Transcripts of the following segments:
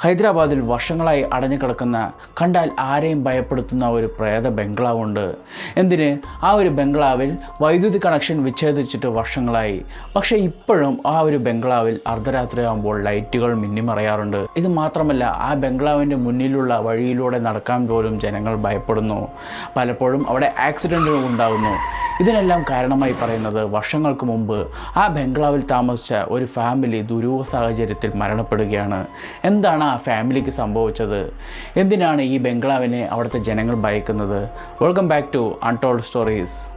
ഹൈദരാബാദിൽ വർഷങ്ങളായി അടഞ്ഞു കിടക്കുന്ന കണ്ടാൽ ആരെയും ഭയപ്പെടുത്തുന്ന ഒരു പ്രേത ബംഗ്ലാവുണ്ട്. എന്തിന്? ആ ഒരു ബംഗ്ലാവിൽ വൈദ്യുതി കണക്ഷൻ വിച്ഛേദിച്ചിട്ട് വർഷങ്ങളായി. പക്ഷേ ഇപ്പോഴും ആ ഒരു ബംഗ്ലാവിൽ അർദ്ധരാത്രിയാകുമ്പോൾ ലൈറ്റുകൾ മിന്നിമറയാറുണ്ട്. ഇത് മാത്രമല്ല ആ ബംഗ്ലാവിന്റെ മുന്നിലുള്ള വഴിയിലൂടെ നടക്കാൻ പോലും ജനങ്ങൾ ഭയപ്പെടുന്നു. പലപ്പോഴും അവിടെ ആക്സിഡന്റുകൾ ഉണ്ടാകുന്നു ഇതിനെല്ലാം കാരണമായി പറയുന്നത് വർഷങ്ങൾക്ക് മുമ്പ് ആ ബംഗ്ലാവിൽ താമസിച്ച ഒരു ഫാമിലി ദുരൂഹ സാഹചര്യത്തിൽ മരണപ്പെടുകയാണ്. എന്താണ് ആ ഫാമിലിക്ക് സംഭവിച്ചത്? എന്തിനാണ് ഈ ബംഗ്ലാവിനെ അവിടുത്തെ ജനങ്ങൾ ഭയക്കുന്നത്? Welcome back to untold stories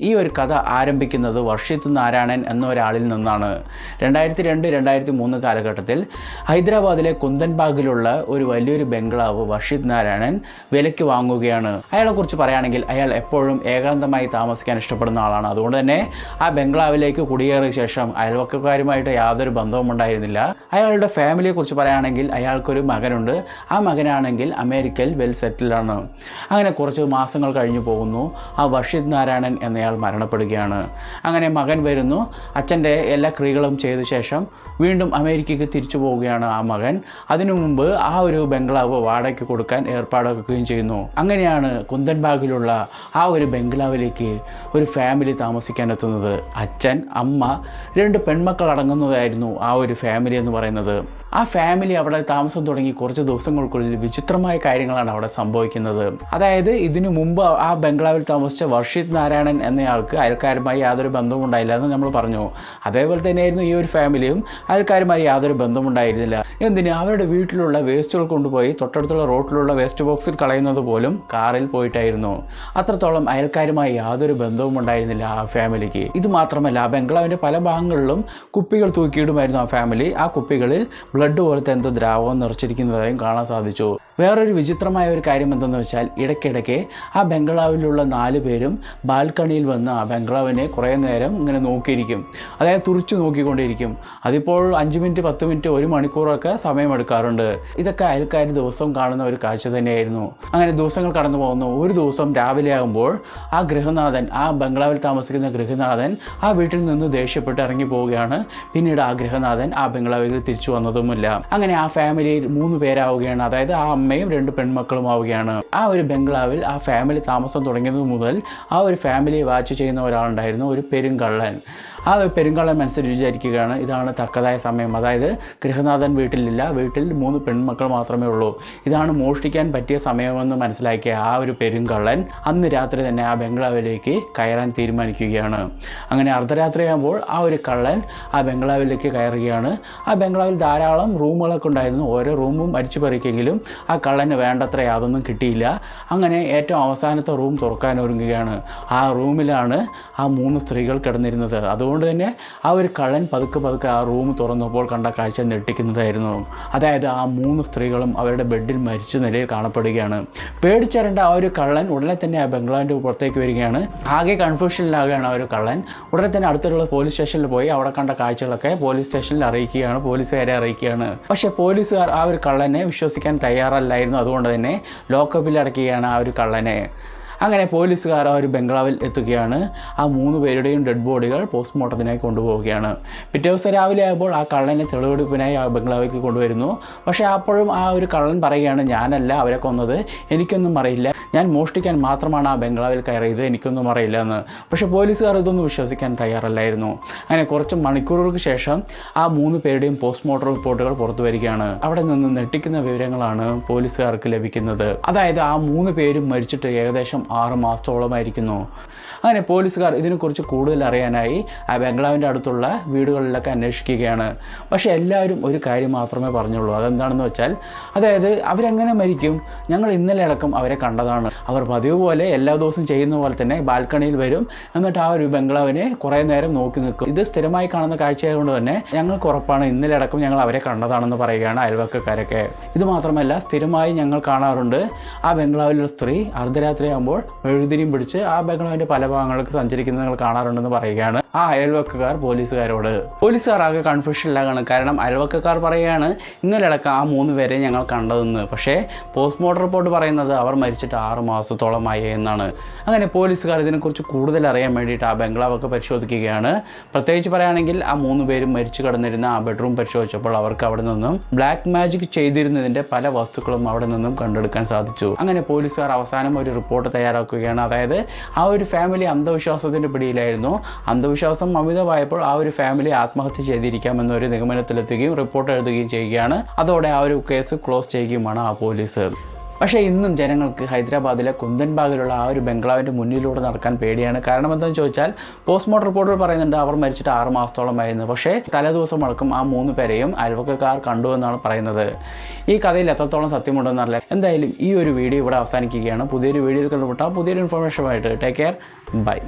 ഈ ഒരു കഥ ആരംഭിക്കുന്നത് വർഷിത്ത് നാരായണൻ എന്ന ഒരാളിൽ നിന്നാണ്. രണ്ടായിരത്തി രണ്ട് രണ്ടായിരത്തി മൂന്ന് കാലഘട്ടത്തിൽ ഹൈദരാബാദിലെ കുന്തൻബാഗിലുള്ള ഒരു വലിയൊരു ബംഗ്ലാവ് വർഷിത് നാരായണൻ വിലയ്ക്ക് വാങ്ങുകയാണ്. അയാളെക്കുറിച്ച് പറയുകയാണെങ്കിൽ അയാൾ എപ്പോഴും ഏകാന്തമായി താമസിക്കാൻ ഇഷ്ടപ്പെടുന്ന ആളാണ്. അതുകൊണ്ട് തന്നെ ആ ബംഗ്ലാവിലേക്ക് കുടിയേറിയ ശേഷം അയൽവക്കക്കാരുമായിട്ട് യാതൊരു ബന്ധവും ഉണ്ടായിരുന്നില്ല. അയാളുടെ ഫാമിലിയെക്കുറിച്ച് പറയുകയാണെങ്കിൽ അയാൾക്കൊരു മകനുണ്ട്. ആ മകനാണെങ്കിൽ അമേരിക്കയിൽ വെൽ സെറ്റിലാണ് അങ്ങനെ കുറച്ച് മാസങ്ങൾ കഴിഞ്ഞു പോകുന്നു. ആ വർഷിത് നാരായണൻ എന്നയാൾ മരണപ്പെടുകയാണ്. അങ്ങനെ മകൻ വരുന്നു. അച്ഛന്റെ എല്ലാ ക്രിയകളും ചെയ്ത ശേഷം വീണ്ടും അമേരിക്കയ്ക്ക് തിരിച്ചു പോവുകയാണ് ആ മകൻ. അതിനു മുമ്പ് ആ ഒരു ബംഗ്ലാവ് വാടകയ്ക്ക് കൊടുക്കാൻ ഏർപ്പാടാക്കുകയും ചെയ്യുന്നു. അങ്ങനെയാണ് കുന്തൻബാഗിലുള്ള ആ ഒരു ബംഗ്ലാവിലേക്ക് ഒരു ഫാമിലി താമസിക്കാൻ എത്തുന്നത്. അച്ഛൻ അമ്മ രണ്ട് പെൺമക്കൾ അടങ്ങുന്നതായിരുന്നു ആ ഒരു ഫാമിലി എന്ന് പറയുന്നത്. ആ ഫാമിലി അവിടെ താമസം തുടങ്ങി കുറച്ച് ദിവസങ്ങൾക്കുള്ളിൽ വിചിത്രമായ കാര്യങ്ങളാണ് അവിടെ സംഭവിക്കുന്നത്. അതായത് ഇതിനു മുമ്പ് ആ ബംഗ്ലാവിൽ താമസിച്ച വർഷിത് നാരായണൻ എന്നയാൾക്ക് അയൽക്കാരുമായി യാതൊരു ബന്ധവും ഉണ്ടായില്ല എന്ന് നമ്മൾ പറഞ്ഞു. അതേപോലെ തന്നെയായിരുന്നു ഈ ഒരു ഫാമിലിയും അയൽക്കാരുമായി യാതൊരു ബന്ധവും ഉണ്ടായിരുന്നില്ല. എന്തിന്? അവരുടെ വീട്ടിലുള്ള വേസ്റ്റുകൾ കൊണ്ടുപോയി തൊട്ടടുത്തുള്ള റോട്ടിലുള്ള വേസ്റ്റ് ബോക്സിൽ കളയുന്നത് പോലും കാറിൽ പോയിട്ടായിരുന്നു. അത്രത്തോളം അയൽക്കാരുമായി യാതൊരു ബന്ധവും ഉണ്ടായിരുന്നില്ല ആ ഫാമിലിക്ക്. ഇത് മാത്രമല്ല ബംഗ്ലാവിന്റെ പല ഭാഗങ്ങളിലും കുപ്പികൾ തൂക്കിയിടുമായിരുന്നു ആ ഫാമിലി. ആ കുപ്പികളിൽ ബ്ലഡ് പോലത്തെ എന്തോ ദ്രാവകം നിറച്ചിരിക്കുന്നതായും കാണാൻ സാധിച്ചു. വേറൊരു വിചിത്രമായ ഒരു കാര്യം എന്തെന്ന് വെച്ചാൽ ഇടയ്ക്കിടയ്ക്ക് ആ ബംഗ്ലാവിലുള്ള നാല് പേരും ബാൽക്കണിയിൽ വന്ന് ആ ബംഗ്ലാവിനെ കുറേ നേരം ഇങ്ങനെ നോക്കിയിരിക്കും. അതായത് തുറിച്ചു നോക്കിക്കൊണ്ടിരിക്കും. അതിപ്പോൾ അഞ്ച് മിനിറ്റ് പത്ത് മിനിറ്റ് ഒരു മണിക്കൂറൊക്കെ സമയമെടുക്കാറുണ്ട്. ഇതൊക്കെ അയൽക്കാർ ദിവസവും കാണുന്ന ഒരു കാഴ്ച തന്നെയായിരുന്നു. അങ്ങനെ ദിവസങ്ങൾ കടന്നു പോകുന്നു ഒരു ദിവസം രാവിലെ ആകുമ്പോൾ ആ ഗൃഹനാഥൻ ആ ബംഗ്ലാവിൽ താമസിക്കുന്ന ഗൃഹനാഥൻ ആ വീട്ടിൽ നിന്ന് ദേഷ്യപ്പെട്ട് ഇറങ്ങി പോവുകയാണ്. പിന്നീട് ആ ഗൃഹനാഥൻ ആ ബംഗ്ലാവിൽ തിരിച്ചു വന്നതുമില്ല. അങ്ങനെ ആ ഫാമിലിയിൽ മൂന്ന് പേരാവുകയാണ്. അതായത് ആ അമ്മയും രണ്ട് പെൺമക്കളും ആവുകയാണ്. ആ ഒരു ബംഗ്ലാവിൽ ആ ഫാമിലി താമസം തുടങ്ങിയത് മുതൽ ആ ഒരു ഫാമിലിയെ വാച്ച് ചെയ്യുന്ന ഒരാളുണ്ടായിരുന്നു ഒരു പെരുങ്കള്ളൻ. ആ പെരുങ്കാളം അനുസരിച്ച് വിചാരിക്കുകയാണ്. ഇതാണ് തക്കതായ സമയം. അതായത് ഗൃഹനാഥൻ വീട്ടിലില്ല. വീട്ടിൽ മൂന്ന് പെൺമക്കൾ മാത്രമേ ഉള്ളൂ. ഇതാണ് മോഷ്ടിക്കാൻ പറ്റിയ സമയമെന്ന് മനസ്സിലാക്കിയ ആ ഒരു പെരുങ്കള്ളൻ അന്ന് രാത്രി തന്നെ ആ ബംഗ്ലാവിലേക്ക് കയറാൻ തീരുമാനിക്കുകയാണ്. അങ്ങനെ അർദ്ധരാത്രിയാകുമ്പോൾ ആ ഒരു കള്ളൻ ആ ബംഗ്ലാവിലേക്ക് കയറുകയാണ്. ആ ബംഗ്ലാവിൽ ധാരാളം റൂമുകളൊക്കെ ഉണ്ടായിരുന്നു. ഓരോ റൂമും അരിച്ചു പറിക്കെങ്കിലും ആ കള്ളന് വേണ്ടത്ര യാതൊന്നും കിട്ടിയില്ല. അങ്ങനെ ഏറ്റവും അവസാനത്തെ റൂം തുറക്കാൻ ഒരുങ്ങുകയാണ്. ആ റൂമിലാണ് ആ മൂന്ന് സ്ത്രീകൾ കിടന്നിരുന്നത്. അതുകൊണ്ട് തന്നെ ആ ഒരു കള്ളൻ പതുക്കെ പതുക്കെ ആ റൂം തുറന്നപ്പോൾ കണ്ട കാഴ്ച ഞെട്ടിക്കുന്നതായിരുന്നു. അതായത് ആ മൂന്ന് സ്ത്രീകളും അവരുടെ ബെഡിൽ മരിച്ച നിലയിൽ കാണപ്പെടുകയാണ്. പേടിച്ചരണ്ട ആ ഒരു കള്ളൻ ഉടനെ തന്നെ ആ ബംഗ്ലാവിന്റെ പുറത്തേക്ക് വരികയാണ്. ആകെ കൺഫ്യൂഷനിലാകുകയാണ് ആ ഒരു കള്ളൻ. ഉടനെ തന്നെ അടുത്തുള്ള പോലീസ് സ്റ്റേഷനിൽ പോയി അവിടെ കണ്ട കാഴ്ചകളൊക്കെ പോലീസ് സ്റ്റേഷനിൽ അറിയിക്കുകയാണ് പോലീസുകാരെ അറിയിക്കുകയാണ്. പക്ഷേ പോലീസുകാർ ആ ഒരു കള്ളനെ വിശ്വസിക്കാൻ തയ്യാറല്ലായിരുന്നു. അതുകൊണ്ട് തന്നെ ലോക്കപ്പിൽ അടക്കുകയാണ് ആ ഒരു കള്ളനെ. അങ്ങനെ പോലീസുകാർ ആ ഒരു ബംഗ്ലാവിൽ എത്തുകയാണ്. ആ മൂന്ന് പേരുടെയും ഡെഡ് ബോഡികൾ പോസ്റ്റ്മോർട്ടത്തിനായി കൊണ്ടുപോവുകയാണ്. പിറ്റേ ദിവസം രാവിലെ ആയപ്പോൾ ആ കള്ളനെ തെളിവെടുപ്പിനായി ആ ബംഗ്ലാവിലേക്ക് കൊണ്ടുവരുന്നു. പക്ഷേ അപ്പോഴും ആ ഒരു കള്ളൻ പറയുകയാണ് ഞാനല്ല അവരെ കൊന്നത്. എനിക്കൊന്നും അറിയില്ല. ഞാൻ മോഷ്ടിക്കാൻ മാത്രമാണ് ആ ബംഗ്ലാവിൽ കയറിയത് എനിക്കൊന്നും അറിയില്ല എന്ന് പക്ഷേ പോലീസുകാർ ഇതൊന്നും വിശ്വസിക്കാൻ തയ്യാറല്ലായിരുന്നു. അങ്ങനെ കുറച്ച് മണിക്കൂറുകൾക്ക് ശേഷം ആ മൂന്ന് പേരുടെയും പോസ്റ്റ്മോർട്ടം റിപ്പോർട്ടുകൾ പുറത്തു വരികയാണ്. അവിടെ നിന്ന് ഞെട്ടിക്കുന്ന വിവരങ്ങളാണ് പോലീസുകാർക്ക് ലഭിക്കുന്നത്. അതായത് ആ മൂന്ന് പേരും മരിച്ചിട്ട് ഏകദേശം ആറ് മാസത്തോളമായിരിക്കുന്നു. അങ്ങനെ പോലീസുകാർ ഇതിനെക്കുറിച്ച് കൂടുതൽ അറിയാനായി ആ ബംഗ്ലാവിന്റെ അടുത്തുള്ള വീടുകളിലൊക്കെ അന്വേഷിക്കുകയാണ്. പക്ഷേ എല്ലാവരും ഒരു കാര്യം മാത്രമേ പറഞ്ഞുള്ളൂ. അതെന്താണെന്ന് വെച്ചാൽ അതായത് അവരെങ്ങനെ മരിക്കും. ഞങ്ങൾ ഇന്നലെ അടക്കം അവരെ കണ്ടതാണ്. അവർ പതിവ് പോലെ എല്ലാ ദിവസവും ചെയ്യുന്ന പോലെ തന്നെ ബാൽക്കണിയിൽ വരും. എന്നിട്ട് ആ ഒരു ബംഗ്ലാവിനെ കുറേ നേരം നോക്കി നിൽക്കും. ഇത് സ്ഥിരമായി കാണുന്ന കാഴ്ചയായതുകൊണ്ട് തന്നെ ഞങ്ങൾക്ക് ഉറപ്പാണ് ഇന്നലെ അടക്കം ഞങ്ങൾ അവരെ കണ്ടതാണെന്ന് പറയുകയാണ് അയൽവക്കക്കാരൊക്കെ. ഇത് മാത്രമല്ല സ്ഥിരമായി ഞങ്ങൾ കാണാറുണ്ട് ആ ബംഗ്ലാവിലുള്ള സ്ത്രീ അർദ്ധരാത്രിയാകുമ്പോൾ എഴുതിരിയും പിടിച്ച് ആ ബംഗ്ലാവിന്റെ പല ഭാഗങ്ങൾക്ക് സഞ്ചരിക്കുന്നത് ഞങ്ങൾ കാണാറുണ്ടെന്ന് പറയുകയാണ് ആ അയൽവക്കക്കാർ പോലീസുകാരോട്. പോലീസുകാർ ആകെ കൺഫ്യൂഷനിലാകാണ് കാരണം അയൽവക്കക്കാർ പറയുകയാണ് ഇന്നലെ അടക്കം ആ മൂന്ന് പേരെ ഞങ്ങൾ കണ്ടതെന്ന്. പക്ഷേ പോസ്റ്റ്മോർട്ടം റിപ്പോർട്ട് പറയുന്നത് അവർ മരിച്ചിട്ട് ആറ് മാസത്തോളമായി എന്നാണ്. അങ്ങനെ പോലീസുകാർ ഇതിനെക്കുറിച്ച് കൂടുതൽ അറിയാൻ വേണ്ടിയിട്ട് ആ ബംഗ്ലാവൊക്കെ പരിശോധിക്കുകയാണ്. പ്രത്യേകിച്ച് പറയുകയാണെങ്കിൽ ആ മൂന്ന് പേരും മരിച്ചു കടന്നിരുന്ന ആ ബെഡ്റൂം പരിശോധിച്ചപ്പോൾ അവർക്ക് അവിടെ നിന്നും ബ്ലാക്ക് മാജിക് ചെയ്തിരുന്നതിന്റെ പല വസ്തുക്കളും അവിടെ നിന്നും കണ്ടെടുക്കാൻ സാധിച്ചു. അങ്ങനെ പോലീസുകാർ അവസാനം ഒരു റിപ്പോർട്ട് തയ്യാറാക്കുകയാണ്. അതായത് ആ ഒരു ഫാമിലി അന്ധവിശ്വാസത്തിന്റെ പിടിയിലായിരുന്നു. അന്ധവിശ്വാസം അമിതമായപ്പോൾ ആ ഒരു ഫാമിലി ആത്മഹത്യ ചെയ്തിരിക്കാമെന്നൊരു നിഗമനത്തിലെത്തുകയും റിപ്പോർട്ട് എഴുതുകയും ചെയ്യുകയാണ്. അതോടെ ആ ഒരു കേസ് ക്ലോസ് ചെയ്യുകയുമാണ് ആ പോലീസ്. പക്ഷേ ഇന്നും ജനങ്ങൾക്ക് ഹൈദരാബാദിലെ കുന്തൻബാഗിലുള്ള ആ ഒരു ബംഗ്ലാവിന്റെ മുന്നിലൂടെ നടക്കാൻ പേടിയാണ്. കാരണം എന്താണെന്ന് ചോദിച്ചാൽ പോസ്റ്റ്മോർട്ടം റിപ്പോർട്ടുകൾ പറയുന്നുണ്ട് അവർ മരിച്ചിട്ട് ആറ് മാസത്തോളമായിരുന്നു. പക്ഷേ തലേദിവസം അടക്കം ആ മൂന്ന് പേരെയും അയൽവക്കക്കാർ കണ്ടു എന്നാണ് പറയുന്നത്. ഈ കഥയിൽ എത്രത്തോളം സത്യമുണ്ടെന്നറിയില്ല എന്തായാലും ഈ ഒരു വീഡിയോ ഇവിടെ അവസാനിക്കുകയാണ്. പുതിയൊരു വീഡിയോയിൽ കണ്ടുമുട്ടാം. പുതിയൊരു ഇൻഫർമേഷനുമായിട്ട് ടേക്ക് കെയർ ബൈ